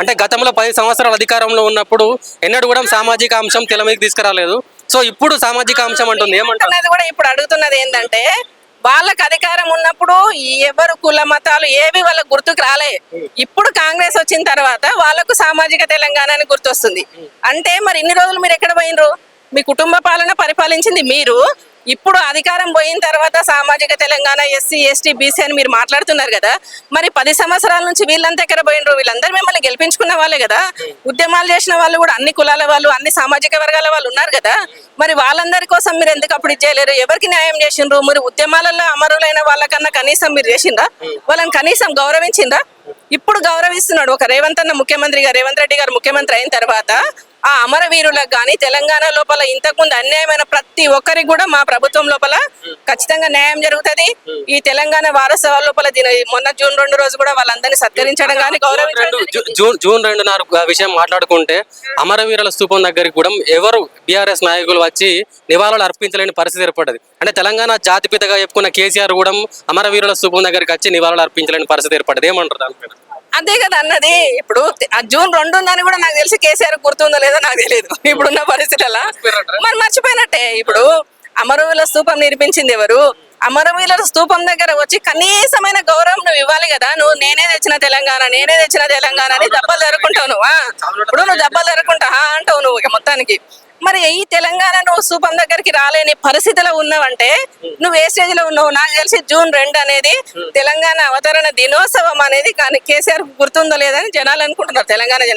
అంటే గతంలో పది సంవత్సరాల అధికారంలో ఉన్నప్పుడు ఎన్నడూ కూడా సామాజిక అంశం తెల మీదకి తీసుకురాలేదు. సో ఇప్పుడు సామాజిక అంశం అంటుంది. ఏమంటారు? అంటున్నది కూడా ఇప్పుడు అడుగుతున్నది ఏంటంటే వాళ్ళకి అధికారం ఉన్నప్పుడు ఎవరు కుల మతాలు ఏవి వాళ్ళకి గుర్తుకు రాలే. ఇప్పుడు కాంగ్రెస్ వచ్చిన తర్వాత వాళ్ళకు సామాజిక తెలంగాణ అని గుర్తొస్తుంది. అంటే మరి ఇన్ని రోజులు మీరు ఎక్కడ పోయినరు? మీ కుటుంబ పాలన పరిపాలించింది మీరు. ఇప్పుడు అధికారం పోయిన తర్వాత సామాజిక తెలంగాణ ఎస్సీ ఎస్టీ బీసీ అని మీరు మాట్లాడుతున్నారు కదా. మరి పది సంవత్సరాల నుంచి వీళ్ళంతా ఎక్కడ పోయినరు వీళ్ళందరూ మిమ్మల్ని గెలిపించుకున్న వాళ్ళే కదా. ఉద్యమాలు చేసిన వాళ్ళు కూడా అన్ని కులాల వాళ్ళు అన్ని సామాజిక వర్గాల వాళ్ళు ఉన్నారు కదా. మరి వాళ్ళందరి కోసం మీరు ఎందుకు అప్పుడు ఇచ్చేయలేరు ఎవరికి న్యాయం చేసిండ్రు? మరి ఉద్యమాలలో అమరులైన వాళ్ళకన్నా కనీసం మీరు చేసిండ్రా? వాళ్ళని కనీసం గౌరవించిండ్రా? ఇప్పుడు గౌరవిస్తున్నాడు ఒక రేవంత్ అన్న ముఖ్యమంత్రిగా రేవంత్ రెడ్డి గారు ముఖ్యమంత్రి అయిన తర్వాత ఆ అమరవీరులకు కానీ తెలంగాణ లోపల ఇంతకుముందు అన్యాయమైన ప్రతి ఒక్కరికి కూడా మా ప్రభుత్వం లోపల ఖచ్చితంగా న్యాయం జరుగుతది. ఈ తెలంగాణ వారసత్వాల లోపల దీని మొన్న జూన్ రెండు రోజు కూడా వాళ్ళందరినీ సత్కరించడం కానీ గౌరవించడం జూన్ జూన్ రెండు నాలుగు ఆ విషయం మాట్లాడుకుంటే అమరవీరుల స్థూపం దగ్గరికి కూడా ఎవరు బీఆర్ఎస్ నాయకులు వచ్చి నివాళులు అర్పించలేని పరిస్థితి ఏర్పడ్డది. అంటే తెలంగాణ జాతిపితగా చెప్పుకున్న కేసీఆర్ కూడా అమరవీరుల స్థూపం దగ్గరికి వచ్చి నివాళులు అర్పించలేని పరిస్థితి ఏర్పడ్డది. ఏమంటారు దానిపైన అదే కదా అన్నది. ఇప్పుడు జూన్ రెండు ఉందని కూడా నాకు తెలిసి కేసీఆర్ గుర్తుందో లేదో నాకు తెలియదు. ఇప్పుడున్న పరిస్థితులలో. మరి మర్చిపోయినట్టే ఇప్పుడు అమరవీరుల స్తూపం నిర్మించింది ఎవరు? అమరవీరుల స్తూపం దగ్గర వచ్చి కనీసమైన గౌరవం నువ్వు ఇవ్వాలి కదా. నువ్వు నేనే తెచ్చిన తెలంగాణ నేనే తెచ్చిన తెలంగాణ అని దెబ్బలు జరుకుంటావు నువ్వు? ఇప్పుడు నువ్వు దెబ్బలు జరుకుంటా ఆ అంటావు నువ్వు మొత్తానికి. మరి ఈ తెలంగాణ నువ్వు స్తూపం దగ్గరికి రాలేని పరిస్థితిలో ఉన్నావంటే నువ్వు ఏ స్టేజ్లో ఉన్నావు? నాకు తెలిసి జూన్ రెండు అనేది తెలంగాణ అవతరణ దినోత్సవం అనేది కానీ కేసీఆర్ గుర్తుందో లేదని జనాలు అనుకుంటున్నారు తెలంగాణ జనాలు